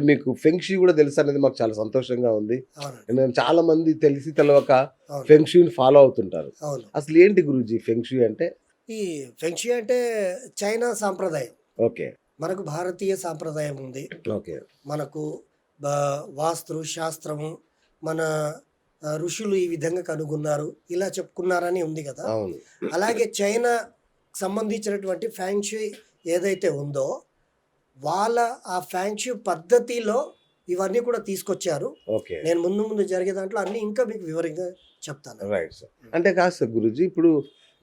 మీకు ఫెంక్షీ కూడా తెలుసు అనేది మాకు చాలా సంతోషంగా ఉంది. చాలా మంది తెలిసి తెలవక ఫెంక్షీని ఫాలో అవుతుంటారు. అవును. అసలు ఏంటి గురుజీ ఫెంక్షీ అంటే? ఈ ఫెంక్షీ అంటే చైనా సాంప్రదాయం. ఓకే. మనకు భారతీయ సాంప్రదాయం ఉంది. ఓకే. మనకు వాస్తు శాస్త్రము మన ఋషులు ఈ విధంగా కనుగొన్నారు. ఇలా చెప్పుకున్నారని ఉంది కదా. అవును. అలాగే చైనా సంబంధించినటువంటి ఫ్యాంక్షీ ఏదైతే ఉందో వాళ్ళ ఆ ఫ్యాంక్షీ పద్ధతిలో ఇవన్నీ కూడా తీసుకొచ్చారు. ఓకే. నేను ముందు ముందు జరిగే దాంట్లో అన్ని ఇంకా మీకు వివరంగా చెప్తాను. రైట్ సార్ అంటే కాదు సార్ గురుజీ ఇప్పుడు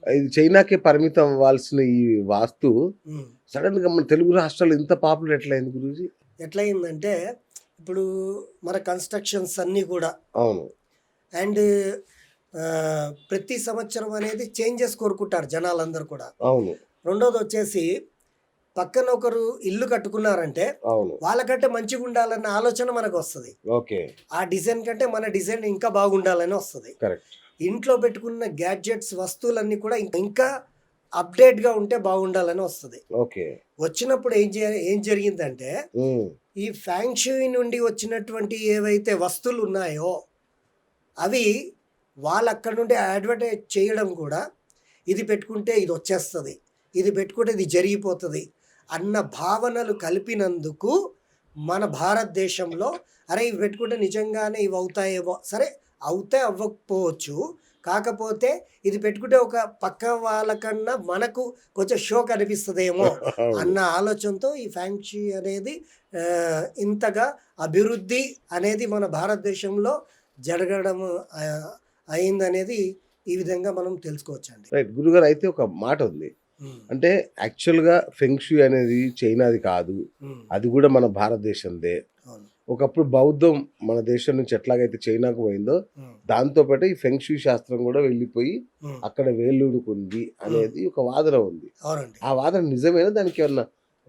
ఇది చైనాకే పరిమితం అవ్వాల్సిన ఈ వాస్తు ఉమ్. సడన్గా మన తెలుగు రాష్ట్రాలు ఇంత పాపులర్ ఎట్లయింది గురుజీ? ఎట్లయిందంటే ఇప్పుడు మన కన్స్ట్రక్షన్స్ అన్నీ కూడా అవును. అండ్ ప్రతి సంవత్సరం అనేది చేంజెస్ కోరుకుంటారు జనాలందరూ కూడా. అవును. రెండోది వచ్చేసి పక్కన ఒకరు ఇల్లు కట్టుకున్నారంటే వాళ్ళకంటే మంచిగా ఉండాలన్న ఆలోచన మనకు వస్తుంది ఓకే. ఆ డిజైన్ కంటే మన డిజైన్ ఇంకా బాగుండాలని వస్తుంది. ఇంట్లో పెట్టుకున్న గ్యాడ్జెట్స్ వస్తువులన్నీ కూడా ఇంకా అప్డేట్గా ఉంటే బాగుండాలని వస్తుంది. ఓకే. వచ్చినప్పుడు ఏం ఏం జరిగిందంటే ఈ ఫ్యాంక్షీ నుండి వచ్చినటువంటి ఏవైతే వస్తువులు ఉన్నాయో అవి వాళ్ళు అక్కడ నుండి అడ్వర్టైజ్ చేయడం కూడా ఇది పెట్టుకుంటే ఇది వచ్చేస్తుంది. ఇది పెట్టుకుంటే ఇది జరిగిపోతుంది. అన్న భావనలు కలిపినందుకు మన భారతదేశంలో అరే ఇవి పెట్టుకుంటే నిజంగానే ఇవి అవుతాయేమో సరే అవుతే అవ్వకపోవచ్చు. కాకపోతే ఇది పెట్టుకుంటే ఒక పక్క వాళ్ళకన్నా మనకు కొంచెం షో కనిపిస్తుందేమో. అన్న ఆలోచనతో ఈ ఫ్యాంక్షీ అనేది ఇంతగా అభివృద్ధి అనేది మన భారతదేశంలో జరగడం అయిందనేది ఈ విధంగా మనం తెలుసుకోవచ్చండి. రైట్. గురుగారు అయితే ఒక మాట ఉంది అంటే యాక్చువల్గా ఫెంక్షు అనేది చైనాది కాదు. ఉమ్, అది కూడా మన భారతదేశందే. ఒకప్పుడు బౌద్ధం మన దేశం నుంచి ఎట్లాగైతే చైనాకు పోయిందో ఉమ్, దాంతో పాటు ఈ ఫెంక్షు శాస్త్రం కూడా వెళ్ళిపోయి అక్కడ వేళ్ళూనుకుంది అనేది ఒక వాదన ఉంది. ఆ వాదన నిజమేనా? దానికి ఏమన్నా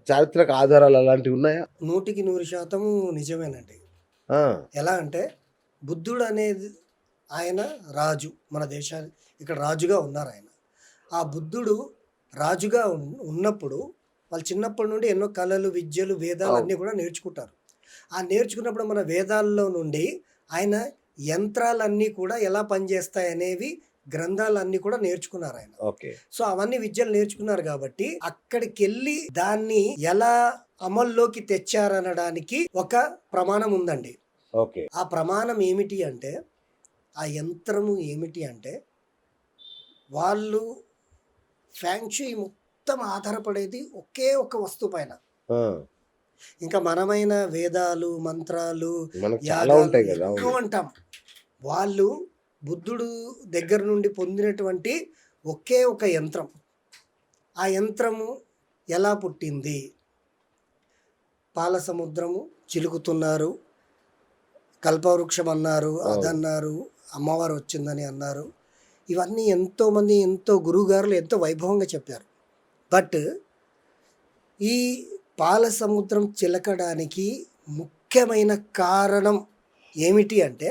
చారిత్రక ఆధారాలు అలాంటివి ఉన్నాయా? నూటికి నూరు శాతము నిజమేనండి. ఎలా అంటే బుద్ధుడు అనేది ఆయన రాజు. మన దేశాన్ని ఇక్కడ రాజుగా ఉన్నారు ఆయన. ఆ బుద్ధుడు రాజుగా ఉన్- ఉన్నప్పుడు వాళ్ళు చిన్నప్పటి నుండి ఎన్నో కళలు విద్యలు వేదాలు అన్నీ కూడా నేర్చుకుంటారు. ఆ నేర్చుకున్నప్పుడు మన వేదాల్లో నుండి ఆయన యంత్రాలన్నీ కూడా ఎలా పనిచేస్తాయి అనేవి గ్రంథాలన్నీ కూడా నేర్చుకున్నారు ఆయన. ఓకే. సో అవన్నీ విద్యలు నేర్చుకున్నారు కాబట్టి అక్కడికి వెళ్ళి దాన్ని ఎలా అమల్లోకి తెచ్చారనడానికి ఒక ప్రమాణం ఉందండి. ఓకే. ఆ ప్రమాణం ఏమిటి అంటే ఆ యంత్రము ఏమిటి అంటే వాళ్ళు ఫ్యాంక్షీ మొత్తం ఆధారపడేది ఒకే ఒక వస్తువు పైన. ఇంకా మనమైన వేదాలు మంత్రాలు ఎక్కువ. అంటాం. వాళ్ళు బుద్ధుడు దగ్గర నుండి పొందినటువంటి ఒకే ఒక యంత్రం. ఆ యంత్రము ఎలా పుట్టింది? పాల సముద్రము చిలుకుతున్నారు. కల్పవృక్షం అన్నారు. అదన్నారు అమ్మవారు వచ్చిందని అన్నారు. ఇవన్నీ ఎంతోమంది ఎంతో గురువుగారులు ఎంతో వైభవంగా చెప్పారు. బట్ ఈ పాల సముద్రం చిలకడానికి ముఖ్యమైన కారణం ఏమిటి అంటే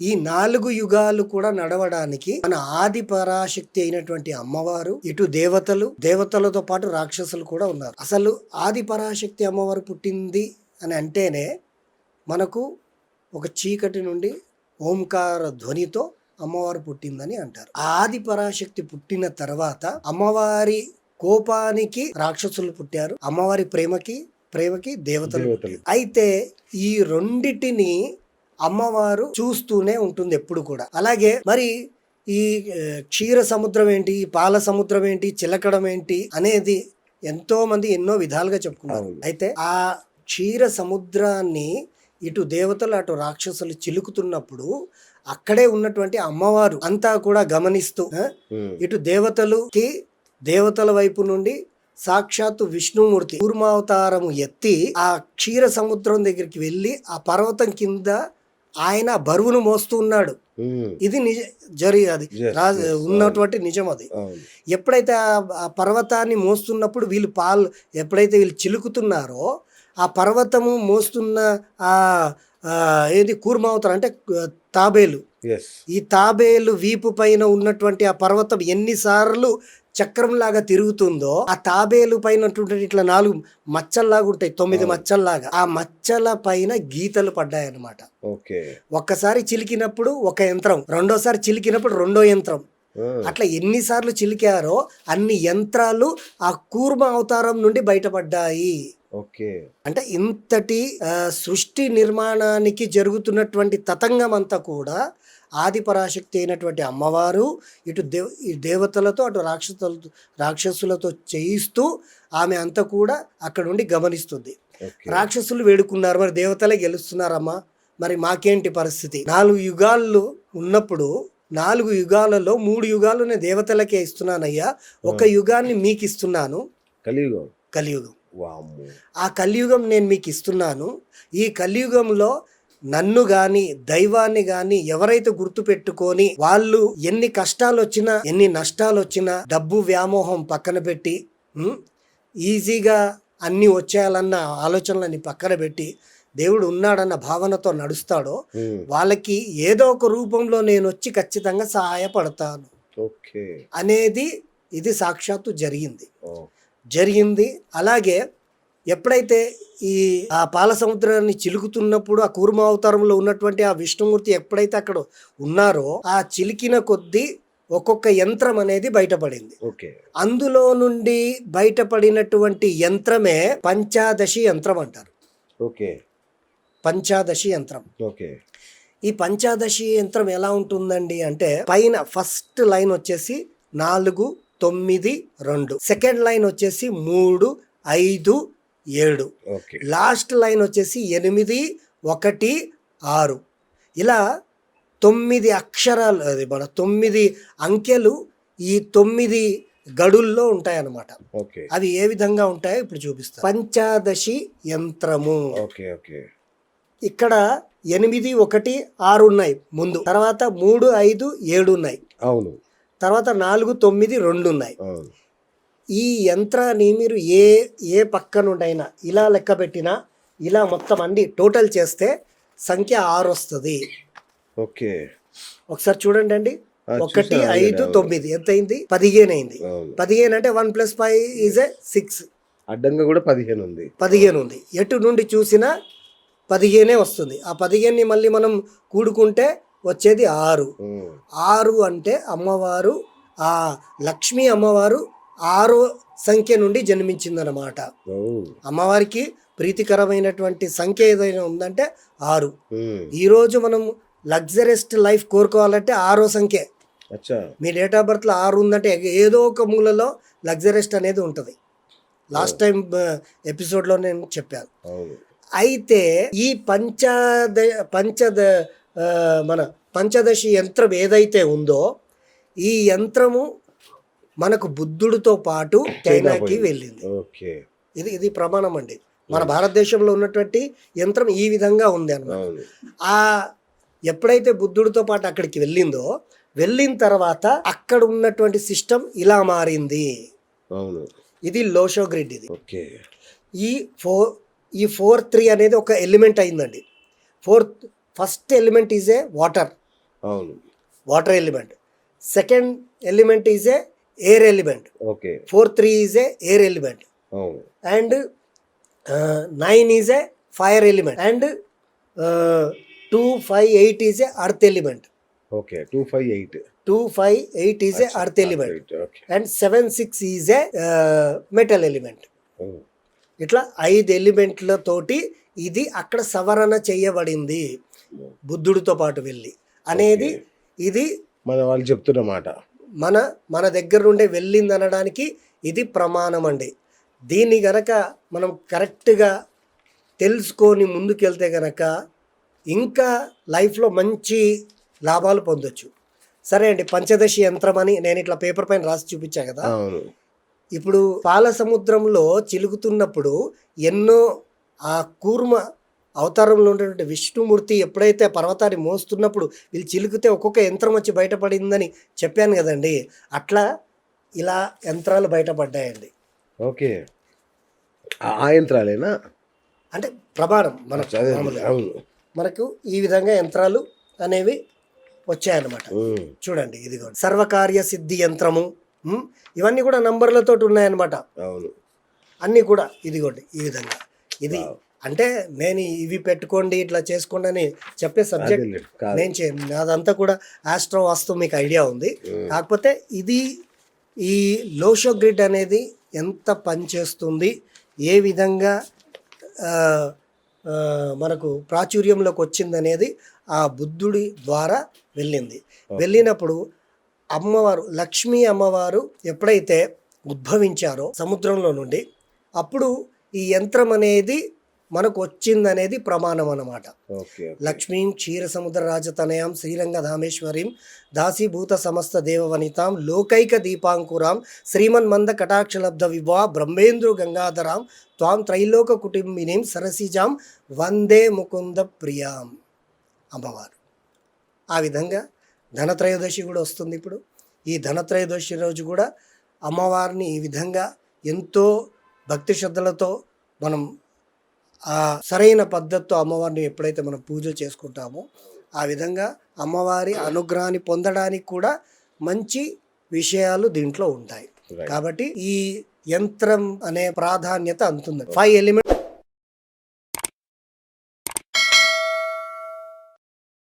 ఈ నాలుగు యుగాలు కూడా నడవడానికి మన ఆది పరాశక్తి అయినటువంటి అమ్మవారు ఇటు దేవతలు దేవతలతో పాటు రాక్షసులు కూడా ఉన్నారు. అసలు ఆది పరాశక్తి అమ్మవారు పుట్టింది అని అంటేనే మనకు ఒక చీకటి నుండి ఓంకార ధ్వనితో అమ్మవారు పుట్టిందని అంటారు. ఆది పరాశక్తి పుట్టిన తర్వాత అమ్మవారి కోపానికి రాక్షసులు పుట్టారు. అమ్మవారి ప్రేమకి ప్రేమకి దేవతలు. అయితే ఈ రెండిటిని అమ్మవారు చూస్తూనే ఉంటుంది ఎప్పుడు కూడా. అలాగే మరి ఈ క్షీర సముద్రం ఏంటి పాల సముద్రం ఏంటి చిలకడం ఏంటి అనేది ఎంతో మంది ఎన్నో విధాలుగా చెప్పుకున్నారు. అయితే ఆ క్షీర సముద్రాన్ని ఇటు దేవతలు అటు రాక్షసులు చిలుకుతున్నప్పుడు అక్కడే ఉన్నటువంటి అమ్మవారు అంతా కూడా గమనిస్తూ ఇటు దేవతలుకి దేవతల వైపు నుండి సాక్షాత్తు విష్ణుమూర్తి కూర్మావతారము ఎత్తి ఆ క్షీర సముద్రం దగ్గరికి వెళ్ళి ఆ పర్వతం కింద ఆయన బరువును మోస్తూ ఉన్నాడు. ఇది నిజ జరి అది ఉన్నటువంటి నిజం అది. ఎప్పుడైతే ఆ- పర్వతాన్ని మోస్తున్నప్పుడు వీళ్ళు పాలు ఎప్పుడైతే వీళ్ళు చిలుకుతున్నారో ఆ పర్వతము మోస్తున్న ఆ, ఏది కూర్మావతారం అంటే తాబేలు. ఈ తాబేలు వీపు పైన ఉన్నటువంటి ఆ పర్వతం ఎన్నిసార్లు చక్రం లాగా తిరుగుతుందో ఆ తాబేలు పైన ఇట్లా నాలుగు మచ్చల్లాగా ఉంటాయి తొమ్మిది. మచ్చల్లాగా. ఆ మచ్చల పైన గీతలు పడ్డాయన్నమాట. ఓకే. ఒక్కసారి చిలికినప్పుడు ఒక యంత్రం రెండోసారి చిలికినప్పుడు రెండో యంత్రం. అట్లా ఎన్నిసార్లు చిలికారో అన్ని యంత్రాలు ఆ కూర్మ అవతారం నుండి బయటపడ్డాయి. ఓకే. అంటే ఇంతటి సృష్టి నిర్మాణానికి జరుగుతున్నటువంటి తతంగం అంతా కూడా ఆది పరాశక్తి అయినటువంటి అమ్మవారు ఇటు దేవ దేవతలతో అటు రాక్షసులతో రాక్షసులతో చేయిస్తూ ఆమె అంతా కూడా అక్కడ నుండి గమనిస్తుంది. రాక్షసులు వేడుకున్నారు మరి దేవతలే గెలుస్తున్నారమ్మా. మరి మాకేంటి పరిస్థితి? నాలుగు యుగాలు ఉన్నప్పుడు నాలుగు యుగాలలో మూడు యుగాలు నేను దేవతలకే ఇస్తున్నానయ్యా. ఒక యుగాన్ని మీకు ఇస్తున్నాను కలియుగం. కలియుగం. ఆ కలియుగం నేను మీకు ఇస్తున్నాను. ఈ కలియుగంలో నన్ను గాని దైవాన్ని గాని ఎవరైతే గుర్తుపెట్టుకొని వాళ్ళు ఎన్ని కష్టాలు వచ్చినా ఎన్ని నష్టాలు వచ్చినా డబ్బు వ్యామోహం పక్కన పెట్టి ఈజీగా అన్ని వచ్చేయాలన్న ఆలోచనలని పక్కన పెట్టి దేవుడు ఉన్నాడన్న భావనతో నడుస్తాడో వాళ్ళకి ఏదో ఒక రూపంలో నేను వచ్చి ఖచ్చితంగా సహాయపడతాను. అనేది ఇది సాక్షాత్తు జరిగింది. జరిగింది. అలాగే ఎప్పుడైతే ఈ ఆ పాల సముద్రాన్ని చిలుకుతున్నప్పుడు ఆ కూర్మ అవతారంలో ఉన్నటువంటి ఆ విష్ణుమూర్తి ఎప్పుడైతే అక్కడ ఉన్నారో ఆ చిలికిన కొద్దీ ఒక్కొక్క యంత్రం అనేది బయటపడింది. ఓకే. అందులో నుండి బయటపడినటువంటి యంత్రమే పంచాదశి యంత్రం అంటారు. ఓకే. పంచాదశి యంత్రం. ఓకే. ఈ పంచాదశి యంత్రం ఎలా ఉంటుందండి అంటే పైన ఫస్ట్ లైన్ వచ్చేసి నాలుగు తొమ్మిది రెండు. సెకండ్ లైన్ వచ్చేసి మూడు ఐదు ఏడు. ఓకే. లాస్ట్ లైన్ వచ్చేసి ఎనిమిది ఒకటి ఆరు. ఇలా తొమ్మిది అక్షరాలు అది మన తొమ్మిది అంకెలు ఈ తొమ్మిది గడుల్లో ఉంటాయన్నమాట. ఓకే. అవి ఏ విధంగా ఉంటాయో ఇప్పుడు చూపిస్తాను పంచాదశి యంత్రము. Okay okay. ఇక్కడ ఎనిమిది ఒకటి ఆరు ఉన్నాయి ముందు. తర్వాత మూడు ఐదు ఏడు ఉన్నాయి. అవును. తర్వాత నాలుగు తొమ్మిది రెండు ఉన్నాయి ఈ యంత్రాన్ని మీరు ఏ ఏ పక్క నుండైనా ఇలా లెక్క పెట్టినా ఇలా మొత్తం అన్ని టోటల్ చేస్తే సంఖ్య ఆరు వస్తుంది ఓకే. ఒకసారి చూడండి అండి. ఒకటి ఐదు. తొమ్మిది. ఎంత అయింది పదిహేను అయింది. పదిహేను అంటే one plus five is a six. అడ్డంగా కూడా పదిహేను ఉంది. పదిహేను ఉంది. ఎటు నుండి చూసినా పదిహేనే వస్తుంది. ఆ పదిహేనుని మళ్ళీ మనం కూడుకుంటే వచ్చేది ఆరు. ఆరు అంటే అమ్మవారు ఆ లక్ష్మీ అమ్మవారు ఆరో సంఖ్య నుండి జన్మించిందన్నమాట. ఓ, అమ్మవారికి ప్రీతికరమైనటువంటి సంఖ్య ఏదైనా ఉందంటే ఆరు. ఈరోజు మనం లగ్జరెస్ట్ లైఫ్ కోరుకోవాలంటే ఆరో సంఖ్య. మీ డేట్ ఆఫ్ బర్త్లో ఆరు ఉందంటే ఏదో ఒక మూలలో లగ్జరెస్ట్ అనేది ఉంటుంది. లాస్ట్ టైం ఎపిసోడ్లో నేను చెప్పాను. అయితే ఈ పంచద పంచద ఆ, మన పంచదశి యంత్రం ఏదైతే ఉందో ఈ యంత్రము మనకు బుద్ధుడితో పాటు చైనాకి. వెళ్ళింది. ఓకే. ఇది ఇది ప్రమాణం అండి. మన భారతదేశంలో ఉన్నటువంటి యంత్రం ఈ విధంగా ఉంది అన్నమాట. ఆ ఎప్పుడైతే బుద్ధుడితో పాటు అక్కడికి వెళ్ళిందో వెళ్ళిన తర్వాత అక్కడ ఉన్నటువంటి సిస్టమ్ ఇలా మారింది. ఇది లోషో గ్రిడ్ ఇది. ఓకే. ఈ ఫోర్ ఈ ఫోర్ త్రీ అనేది ఒక ఎలిమెంట్ అయిందండి. Fourth first element is a water. అవును. Water element. Second element is a air element. Okay. Four three is a air element. అవును. And nine is a fire element. And two five eight is a earth element. Okay. Two five eight. Two five eight is a earth element. And seven six is a metal element. ఇట్లా ఐదు ఎలిమెంట్లతోటి ఇది అక్కడ సవరణ చేయబడింది. బుద్ధుడితో పాటు వెళ్ళి. అనేది ఇది మన వాళ్ళు చెప్తున్నమాట మన మన దగ్గర నుండే వెళ్ళింది అనడానికి ఇది ప్రమాణం అండి. దీన్ని గనక మనం కరెక్ట్గా తెలుసుకొని ముందుకెళ్తే గనక ఇంకా లైఫ్లో మంచి లాభాలు పొందొచ్చు. సరే అండి పంచదశి యంత్రం అని నేను ఇట్లా పేపర్ పైన రాసి చూపించా కదా. ఇప్పుడు పాల సముద్రంలో చిలుకుతున్నప్పుడు ఎన్నో ఆ కూర్మ అవతారంలో ఉన్నటువంటి విష్ణుమూర్తి ఎప్పుడైతే పర్వతాన్ని మోస్తున్నప్పుడు వీళ్ళు చిలుకుతే ఒక్కొక్క యంత్రం వచ్చి బయటపడిందని చెప్పాను కదండి. అట్లా ఇలా యంత్రాలు బయటపడ్డాయండి. ఓకే. ఆ- యంత్రాలేనా? అంటే ప్రమాణం మన మనకు ఈ విధంగా యంత్రాలు అనేవి వచ్చాయన్నమాట. చూడండి ఇదిగో సర్వకార్య సిద్ధి యంత్రము ఇవన్నీ కూడా నంబర్లతో ఉన్నాయన్నమాట. అవును. అన్నీ కూడా ఇదిగోండి ఈ విధంగా. ఇది. అంటే నేను ఇవి పెట్టుకోండి ఇట్లా చేసుకోండి అని చెప్పే సబ్జెక్ట్ నేను చే అదంతా కూడా ఆస్ట్రో వాస్తు మీకు ఐడియా ఉంది. కాకపోతే ఇది ఈ లోషో గ్రిడ్ అనేది ఎంత పనిచేస్తుంది ఏ విధంగా మనకు ప్రాచుర్యంలోకి వచ్చింది అనేది ఆ బుద్ధుడి ద్వారా వెళ్ళింది. వెళ్ళినప్పుడు అమ్మవారు లక్ష్మీ అమ్మవారు ఎప్పుడైతే ఉద్భవించారో సముద్రంలో నుండి అప్పుడు ఈ యంత్రం అనేది మనకు వచ్చిందనేది ప్రమాణం ఓకే. లక్ష్మీం క్షీర సముద్ర రాజతనయాం శ్రీరంగధామేశ్వరీం దాసీభూత సమస్త దేవవనితాం లోకైక దీపాంకురాం శ్రీమన్ మంద కటాక్షలబ్ధ విభా బ్రహ్మేంద్రు గంగాధరాం త్వాం త్రైలోక కుటుంబినీం సరసిజాం వందే ముకుంద ప్రియాం అమ్మవారు. ఆ విధంగా ధనత్రయోదశి కూడా వస్తుంది ఇప్పుడు. ఈ ధనత్రయోదశి రోజు కూడా అమ్మవారిని ఈ విధంగా ఎంతో భక్తి శ్రద్ధలతో మనం ఆ సరైన పద్ధతితో అమ్మవారిని ఎప్పుడైతే మనం పూజ చేసుకుంటామో ఆ విధంగా అమ్మవారి అనుగ్రహాన్ని పొందడానికి కూడా మంచి విషయాలు దీంట్లో ఉంటాయి. కాబట్టి ఈ యంత్రం అనే ప్రాధాన్యత అంతుంది ఫైవ్ ఎలిమెంట్